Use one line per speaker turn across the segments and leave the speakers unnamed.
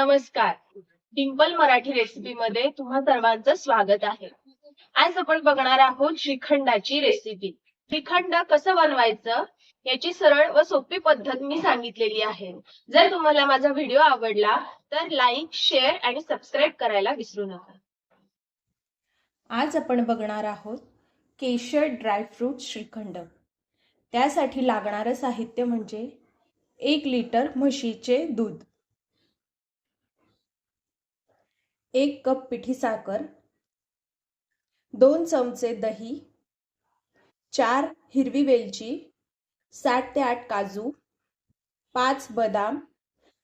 नमस्कार. डिंपल मराठी रेसिपी मध्ये तुम्हा सर्वांचं स्वागत आहे. आज आपण बघणार आहोत श्रीखंडाची रेसिपी श्रीखंड कसं बनवायचं याची सरळ व सोपी पद्धत मी सांगितलेली आहे. जर तुम्हाला माझा व्हिडिओ आवडला तर लाईक शेअर आणि सबस्क्राईब करायला विसरू नका.
आज आपण बघणार आहोत केशर ड्रायफ्रूट श्रीखंड. त्यासाठी लागणारं साहित्य म्हणजे एक लिटर म्हशीचे दूध. एक कप पिठी साखर दोन चमचे दही चार हिरवी वेलची सात ते आठ काजू पाच बदाम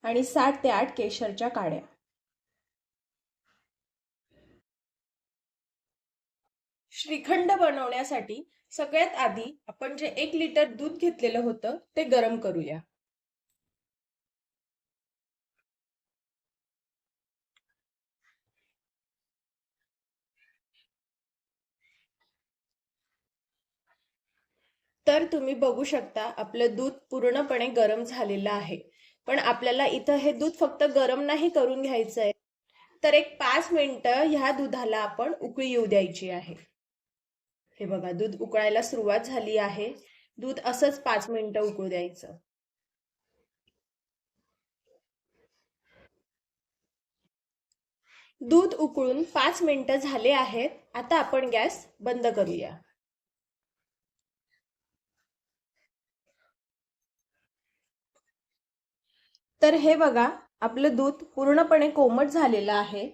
आणि सात ते आठ केशरच्या काड्या. श्रीखंड बनवण्यासाठी सगळ्यात आधी आपण जे एक लिटर दूध घेतलेलं होतं ते गरम करूया. तर तुम्ही बघू शकता आपलं दूध पूर्णपणे गरम झालेलं आहे. पण आपल्याला इथं हे दूध फक्त गरम नाही करून घ्यायचं आहे तर एक पाच मिनिटं ह्या दुधाला आपण उकळी येऊ द्यायची आहे. हे बघा दूध उकळायला सुरुवात झाली आहे. दूध असंच पाच मिनिटं उकळू द्यायचं. दूध उकळून पाच मिनिटं झाले आहेत. आता आपण गॅस बंद करूया. तर हे बघा आपलं दूध पूर्णपणे कोमट झालेलं आहे.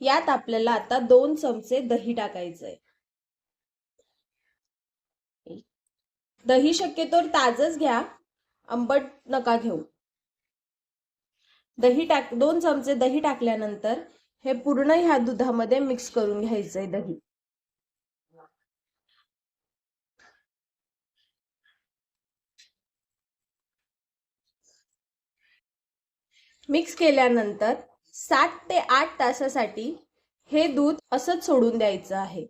यात आपल्याला आता दोन चमचे दही टाकायचंय. दही शक्यतो ताजच घ्या आंबट नका घेऊ. दही टाक दोन चमचे दही टाकल्यानंतर हे पूर्ण ह्या दुधामध्ये मिक्स करून घ्यायचंय दही. मिक्स केल्यानंतर सात ते आठ तासासाठी हे दूध असंच सोडून द्यायचं आहे.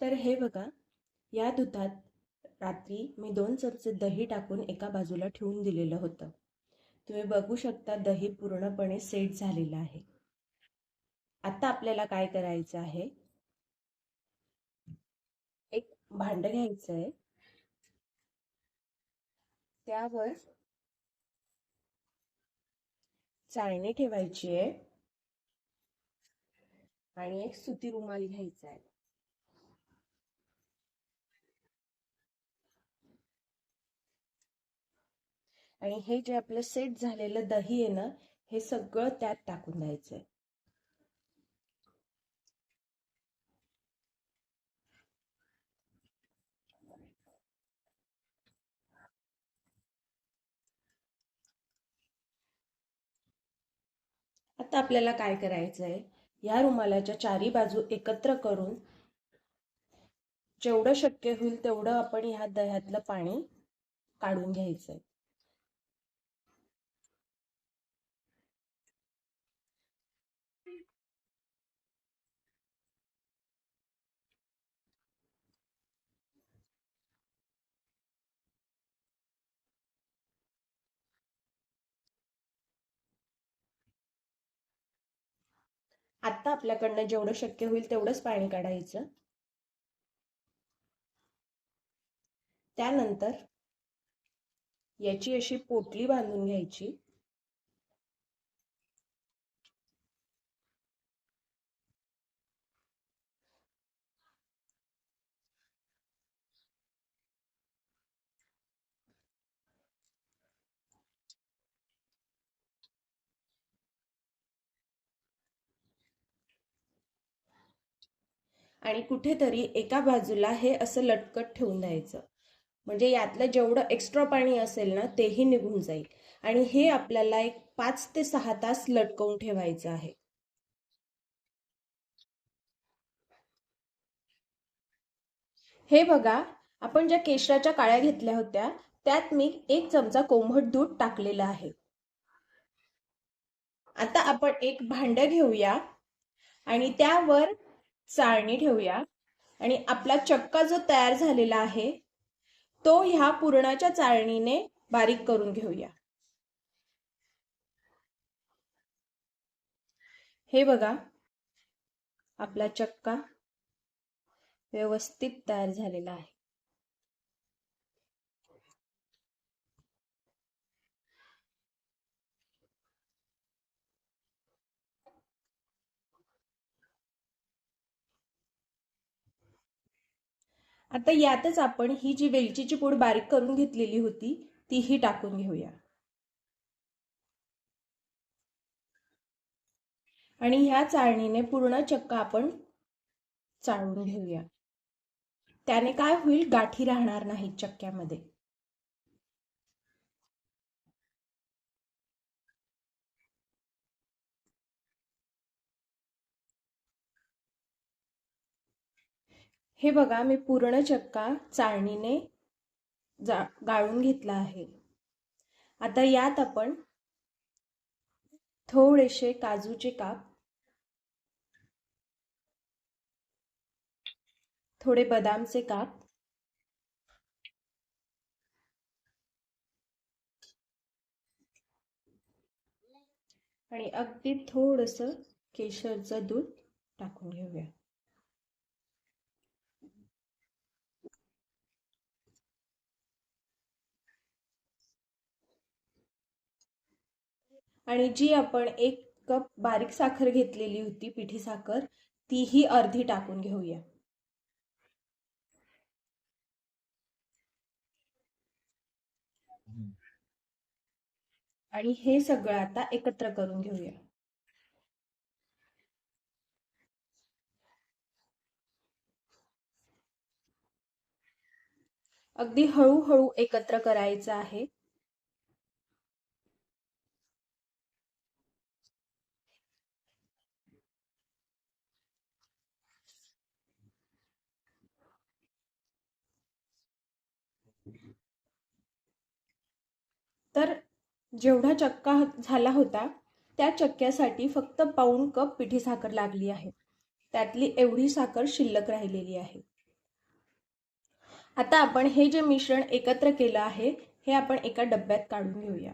तर हे बघा या दुधात रात्री मी दोन चमचे दही टाकून एका बाजूला ठेवून दिलेलं होतं. तुम्ही बघू शकता दही पूर्णपणे सेट झालेलं आहे. आता आपल्याला काय करायचं आहे? भांड घ्यायचं आहे त्यावर चाळणी ठेवायची आहे. आणि एक सुती रुमाल घ्यायचा आहे. आणि हे जे आपलं सेट झालेलं दही आहे ना हे सगळं त्यात टाकून द्यायचंय. आता आपल्याला काय करायचं आहे या रुमालाच्या चारी बाजू एकत्र करून जेवढं शक्य होईल तेवढं आपण ह्या दह्यातलं पाणी काढून घ्यायचंय. आत्ता आपल्याकडनं जेवढं शक्य होईल तेवढंच पाणी काढायचं. त्यानंतर याची अशी पोटली बांधून घ्यायची. आणि कुठेतरी एका बाजूला हे असं लटकत ठेवून द्यायचं. म्हणजे यातलं जेवढं एक्स्ट्रा पाणी असेल ना तेही निघून जाईल. आणि हे आपल्याला एक पाच ते सहा तास लटकवून ठेवायचं आहे. हे बघा आपण ज्या केशराच्या काळ्या घेतल्या होत्या त्यात मी एक चमचा कोंबट दूध टाकलेलं आहे. आता आपण एक भांड घेऊया. आणि त्यावर चाळणी ठेवूया. आणि आपला चक्का जो तयार झालेला आहे तो ह्या पुरणाच्या चाळणीने बारीक करून घेऊया. हे बघा आपला चक्का व्यवस्थित तयार झालेला आहे. आता यातच आपण ही जी वेलचीची पूड बारीक करून घेतलेली होती तीही टाकून घेऊया. आणि ह्या चाळणीने पूर्ण चक्का आपण चाळून घेऊया. त्याने काय होईल? गाठी राहणार नाहीत चक्क्यामध्ये. हे बघा मी पूर्ण चक्का चाळणीने जा गाळून घेतला आहे. आता यात आपण थोडेसे काजूचे काप थोडे बदामचे काप आणि अगदी थोडस केशरचं दूध टाकून घेऊया. आणि जी आपण एक कप बारीक साखर घेतलेली होती पिठी साखर तीही अर्धी टाकून घेऊया. आणि हे सगळं आता एकत्र करून घेऊया. अगदी हळूहळू एकत्र करायचं आहे. तर जेवढा चक्का झाला होता त्या चक्क्यासाठी फक्त पाऊण कप पिठी साखर लागली आहे. त्यातली एवढी साखर शिल्लक राहिलेली आहे. आता आपण हे जे मिश्रण एकत्र केलं आहे हे आपण एका डब्यात काढून घेऊया.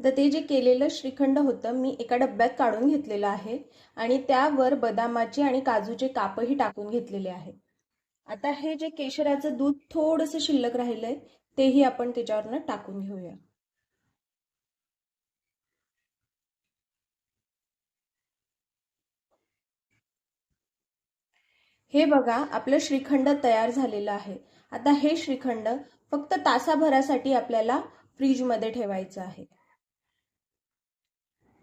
आता ते जे केलेलं श्रीखंड होतं मी एका डब्यात काढून घेतलेलं आहे आणि त्यावर बदामाचे आणि काजूचे कापही टाकून घेतलेले आहे. आता हे जे केशराचं दूध थोडंसं शिल्लक राहिलंय तेही आपण त्याच्यावरनं टाकून घेऊया. हे बघा आपलं श्रीखंड तयार झालेलं आहे. आता हे श्रीखंड फक्त तासाभरासाठी आपल्याला फ्रीजमध्ये ठेवायचं आहे.